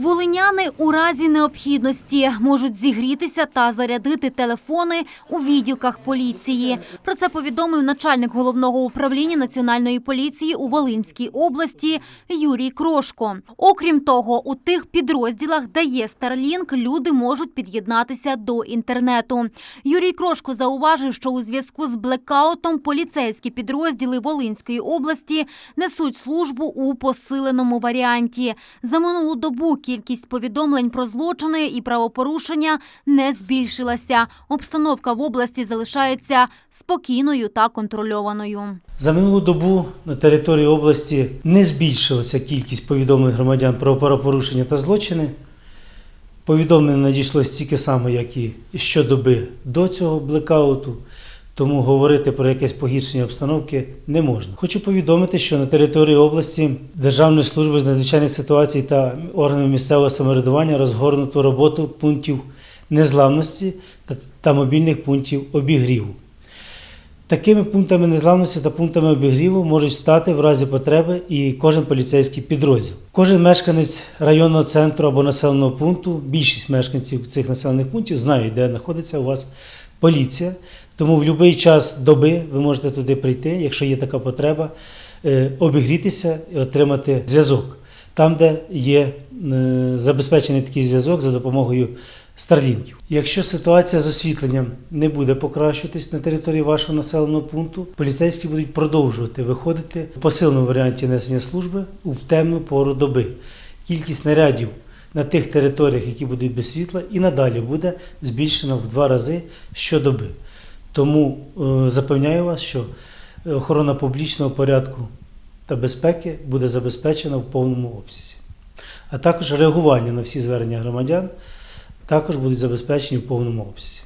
Волиняни у разі необхідності можуть зігрітися та зарядити телефони у відділках поліції. Про це повідомив начальник головного управління національної поліції у Волинській області Юрій Крошко. Окрім того, у тих підрозділах, де є Starlink, люди можуть під'єднатися до інтернету. Юрій Крошко зауважив, що у зв'язку з блекаутом поліцейські підрозділи Волинської області несуть службу у посиленому варіанті. За минулу добу кількість повідомлень про злочини і правопорушення не збільшилася. Обстановка в області залишається спокійною та контрольованою. За минулу добу на території області не збільшилася кількість повідомлень громадян про правопорушення та злочини. Повідомлень надійшло стільки само, як і щодоби до цього блекауту, тому говорити про якесь погіршення обстановки не можна. Хочу повідомити, що на території області Державної служби з надзвичайних ситуацій та органів місцевого самоврядування розгорнуто роботу пунктів незламності та- мобільних пунктів обігріву. Такими пунктами незламності та пунктами обігріву можуть стати в разі потреби і кожен поліцейський підрозділ. Кожен мешканець районного центру або населеного пункту, більшість мешканців цих населених пунктів знають, де знаходиться у вас поліція. Тому в будь-який час доби ви можете туди прийти, якщо є така потреба, е, обігрітися і отримати зв'язок. Там, де є е, забезпечений такий зв'язок за допомогою старлінків. Якщо ситуація з освітленням не буде покращуватись на території вашого населеного пункту, поліцейські будуть продовжувати виходити в посиленому варіанті несення служби у темну пору доби. Кількість нарядів на тих територіях, які будуть без світла, і надалі буде збільшено в два рази щодоби. Тому е, запевняю вас, що охорона публічного порядку та безпеки буде забезпечена в повному обсязі. А також реагування на всі звернення громадян також будуть забезпечені в повному обсязі.